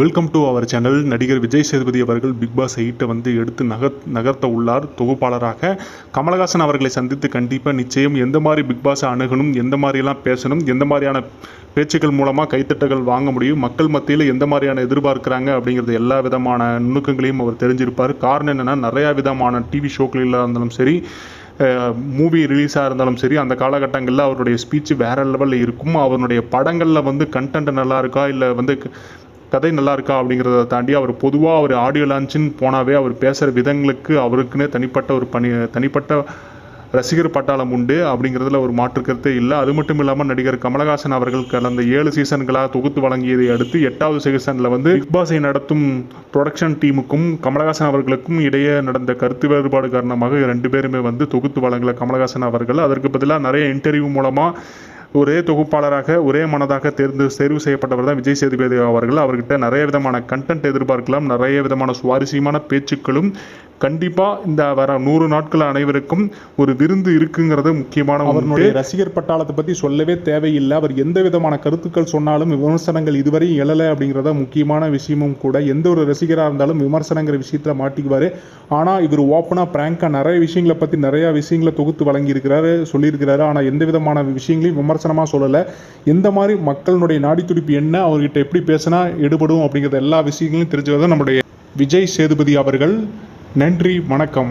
Welcome to our channel நடிகர் விஜய் சேதுபதி அவர்கள் big pass எயிட்டை வந்து எடுத்து நகர் நகர்த்த உள்ளார். தொகுப்பாளராக கமலஹாசன் அவர்களை சந்தித்து கண்டிப்பாக நிச்சயம் எந்த மாதிரி பிக் பாஸை அணுகணும் எந்த மாதிரியெல்லாம் பேசணும் எந்த மாதிரியான பேச்சுக்கள் மூலமாக கைத்தட்டங்கள் வாங்க முடியும் மக்கள் மத்தியில் எந்த மாதிரியான எதிர்பார்க்குறாங்க அப்படிங்கிறது எல்லா விதமான நுணுக்கங்களையும் அவர் தெரிஞ்சிருப்பார். காரணம் என்னென்னா நிறையா விதமான டிவி ஷோக்களில் இருந்தாலும் சரி மூவி ரிலீஸாக இருந்தாலும் சரி அந்த காலகட்டங்களில் அவருடைய ஸ்பீச் வேறு லெவலில் இருக்கும். அவருடைய படங்களில் வந்து கண்டென்ட் நல்லா இருக்கா? இல்லை வந்து கதை நல்லா இருக்கா அப்படிங்கிறத தாண்டி அவர் பொதுவாக அவர் ஆடியோ லான்ச்சுன்னு போனாவே அவர் பேசுகிற விதங்களுக்கு அவருக்குன்னே தனிப்பட்ட ஒரு பணி தனிப்பட்ட ரசிகர் பட்டாளம் உண்டு அப்படிங்கிறதுல ஒரு மாற்று கருத்தே இல்லை. அது மட்டும் இல்லாமல் நடிகர் கமலஹாசன் அவர்கள் கடந்த ஏழு சீசன்களாக தொகுத்து வழங்கியதை அடுத்து எட்டாவது சீசனில் வந்து பிக் பாஸை நடத்தும் ப்ரொடக்ஷன் டீமுக்கும் கமலஹாசன் அவர்களுக்கும் இடையே நடந்த கருத்து வேறுபாடு காரணமாக ரெண்டு பேருமே வந்து தொகுத்து வழங்கல கமலஹாசன் அவர்கள். அதற்கு பதிலாக நிறைய இன்டர்வியூ மூலமாக ஒரே தொகுப்பாளராக ஒரே மனதாக தேர்ந்து தேர்வு செய்யப்பட்டவர் தான் விஜய் சேதுபதி அவர்கள். அவர்கிட்ட நிறைய விதமான கண்டென்ட் எதிர்பார்க்கலாம் நிறைய விதமான சுவாரஸ்யமான பேச்சுக்களும் கண்டிப்பாக இந்த வர நூறு நாட்கள் அனைவருக்கும் ஒரு விருந்து இருக்குங்கிறது முக்கியமான அவருடைய ரசிகர் பட்டாளத்தை பற்றி சொல்லவே தேவையில்லை. அவர் எந்த விதமான கருத்துக்கள் சொன்னாலும் விமர்சனங்கள் இதுவரை எழலை அப்படிங்கிறத முக்கியமான விஷயமும் கூட. எந்த ஒரு ரசிகராக இருந்தாலும் விமர்சனங்கிற விஷயத்தில் மாட்டிக்குவார். ஆனால் இவர் ஓப்பனாக பிராங்காக நிறைய விஷயங்களை பற்றி நிறையா விஷயங்களை தொகுத்து வழங்கியிருக்கிறாரு சொல்லியிருக்கிறாரு. ஆனால் எந்த விதமான விஷயங்களையும் விமர்சனமாக சொல்லலை. எந்த மாதிரி மக்களுடைய நாடி துடிப்பு என்ன அவர்கிட்ட எப்படி பேசினா எடுபடும் அப்படிங்கிறத எல்லா விஷயங்களையும் தெரிஞ்சதை நம்முடைய விஜய் சேதுபதி அவர்கள். நன்றி வணக்கம்.